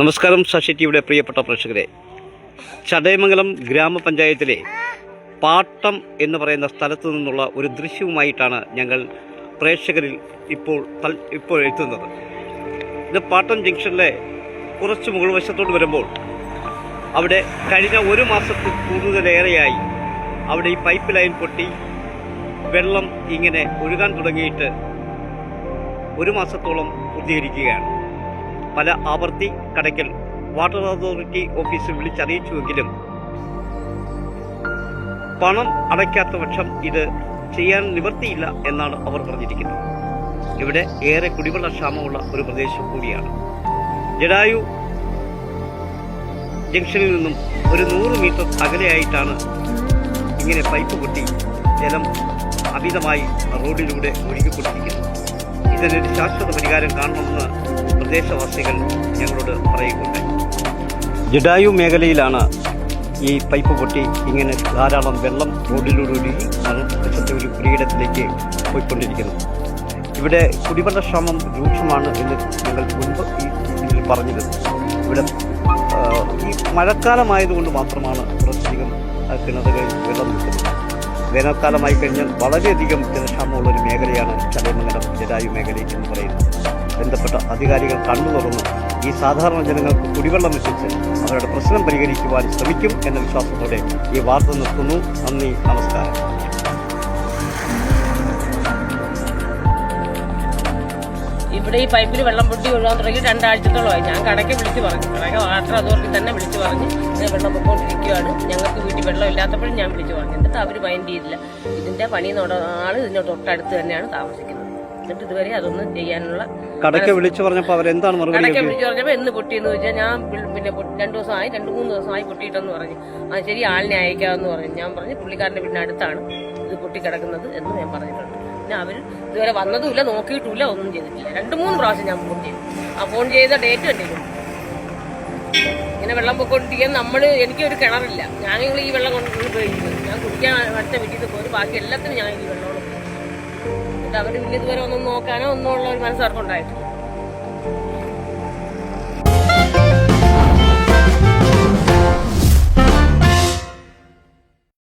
നമസ്കാരം ശശി ടിവിയുടെ പ്രിയപ്പെട്ട പ്രേക്ഷകരെ. ചടയമംഗലം ഗ്രാമപഞ്ചായത്തിലെ പാട്ടം എന്ന് പറയുന്ന സ്ഥലത്തു നിന്നുള്ള ഒരു ദൃശ്യവുമായിട്ടാണ് ഞങ്ങൾ പ്രേക്ഷകരിൽ ഇപ്പോൾ ഇപ്പോൾ എത്തുന്നത്. ഇത് പാട്ടം ജംഗ്ഷനിലെ കുറച്ച് മുകൾ വശത്തോട്ട് വരുമ്പോൾ അവിടെ കഴിഞ്ഞ ഒരു മാസത്തിൽ കൂടുതലേറെയായി അവിടെ ഈ പൈപ്പ് ലൈൻ പൊട്ടി വെള്ളം ഇങ്ങനെ ഒഴുകാൻ തുടങ്ങിയിട്ട് ഒരു മാസത്തോളം പൂർത്തീകരിക്കുകയാണ്. പല ആവർത്തി കടയ്ക്കൽ വാട്ടർ അതോറിറ്റി ഓഫീസിൽ വിളിച്ചറിയിച്ചുവെങ്കിലും പണം അടയ്ക്കാത്ത പക്ഷം ഇത് ചെയ്യാൻ നിവർത്തിയില്ല എന്നാണ് അവർ പറഞ്ഞിരിക്കുന്നത്. ഇവിടെ ഏറെ കുടിവെള്ള ക്ഷാമമുള്ള ഒരു പ്രദേശം കൂടിയാണ്. ജഡായു ജംഗ്ഷനിൽ നിന്നും ഒരു നൂറ് മീറ്റർ അകലെയായിട്ടാണ് ഇങ്ങനെ പൈപ്പ് പൊട്ടി ജലം അമിതമായി റോഡിലൂടെ ഒഴുകിക്കൊണ്ടിരിക്കുന്നത്. ഇതിനൊരു ശാശ്വത പരിഹാരം കാണണമെന്ന് പ്രദേശവാസികൾ ഞങ്ങളോട് പറയുകയുണ്ടായി ജഡായു മേഖലയിലാണ് ഈ പൈപ്പ് പൊട്ടി ഇങ്ങനെ ധാരാളം വെള്ളം റോഡിലൂടെ മറുവശത്തെ ഒരു പുരയിടത്തിലേക്ക് പോയിക്കൊണ്ടിരിക്കുന്നത് ഇവിടെ കുടിവെള്ള ക്ഷാമം രൂക്ഷമാണ് എന്ന് ഞങ്ങൾ മുൻപ് ഈ ഇതിൽ പറഞ്ഞിരുന്നു ഇവിടെ ഈ മഴക്കാലമായതുകൊണ്ട് മാത്രമാണ് കുറച്ചധികം കിണറുകളിൽ വെള്ളം നിൽക്കുന്നത്. വേനൽക്കാലമായി കഴിഞ്ഞാൽ വളരെയധികം ജലക്ഷാമമുള്ള ഒരു മേഖലയാണ് ചടയമംഗലം ജലായു മേഖല എന്ന് പറയുന്നത്. ബന്ധപ്പെട്ട അധികാരികൾ കണ്ണു തുറന്ന്. ഈ സാധാരണ ജനങ്ങൾക്ക് കുടിവെള്ളം എത്തിച്ച് അവരുടെ പ്രശ്നം പരിഹരിക്കുവാൻ ശ്രമിക്കും എന്ന വിശ്വാസത്തോടെ ഈ വാർത്ത നിർത്തുന്നു നന്ദി നമസ്കാരം. ഇവിടെ ഈ പൈപ്പിൽ വെള്ളം പൊട്ടി ഒഴുകാൻ തുടങ്ങി രണ്ടാഴ്ചത്തോളമായി. ഞാൻ കടയ്ക്ക് വിളിച്ച് പറഞ്ഞു. കടയ്ക്ക് വാട്ടർ അതോറിറ്റി തന്നെ വിളിച്ച് പറഞ്ഞു. ഇങ്ങനെ വെള്ളം പൊക്കോണ്ടിരിക്കുകയാണ് ഞങ്ങൾക്ക് വീട്ടിൽ വെള്ളം ഇല്ലാത്തപ്പോഴും ഞാൻ വിളിച്ച് പറഞ്ഞു. എന്നിട്ട് അവർ മൈൻഡ് ചെയ്തില്ല. ഇതിന്റെ പണി ആൾ ഇതിന്റെ തൊട്ടടുത്ത് തന്നെയാണ് താമസിക്കുന്നത്. എന്നിട്ട് ഇതുവരെ അതൊന്നും ചെയ്യാനുള്ള കടയ്ക്ക് വിളിച്ചു പറഞ്ഞപ്പോൾ അവരെന്താണ് മറുപടി കടയ്ക്ക് വിളിച്ചു പറഞ്ഞപ്പോൾ എന്ന് പൊട്ടിയെന്ന് വെച്ചാൽ ഞാൻ പിന്നെ രണ്ടു ദിവസമായി രണ്ട് മൂന്ന് ദിവസമായി പൊട്ടിയിട്ടെന്ന് പറഞ്ഞു. ആ ശരി ആളിനെ അയക്കാമെന്ന് പറഞ്ഞു. ഞാൻ പറഞ്ഞു പുള്ളിക്കാരന്റെ പിന്നെ അടുത്താണ് ഇത് പൊട്ടിക്കിടക്കുന്നത് എന്ന് ഞാൻ പറഞ്ഞിട്ടുണ്ട്. പിന്നെ അവർ ഇതുവരെ വന്നതുമില്ല നോക്കിയിട്ടുമില്ല ഒന്നും ചെയ്തിട്ടില്ല. രണ്ട് മൂന്ന് പ്രാവശ്യം ഞാൻ ഫോൺ ചെയ്തു. ആ ഫോൺ ചെയ്ത ഡേറ്റ് കണ്ടിരുന്നു. ഇങ്ങനെ വെള്ളം പൊക്കോണ്ടിരിക്കാൻ നമ്മൾ എനിക്കൊരു കിണറില്ല. ഞാൻ നിങ്ങൾ ഈ വെള്ളം കൊണ്ട് ഉപയോഗിക്കുന്നത്. ഞാൻ കുടിക്കാൻ അടുത്ത വീട്ടിൽ നിന്ന് ബാക്കി എല്ലാത്തിനും ഞാൻ ഈ വെള്ളമാണ് എന്നിട്ട് അവർ വലിയ ഇതുവരെ ഒന്നും നോക്കാനോ ഒന്നും ഉള്ള ഒരു മനസ്സാർക്കും ഉണ്ടായിട്ടില്ല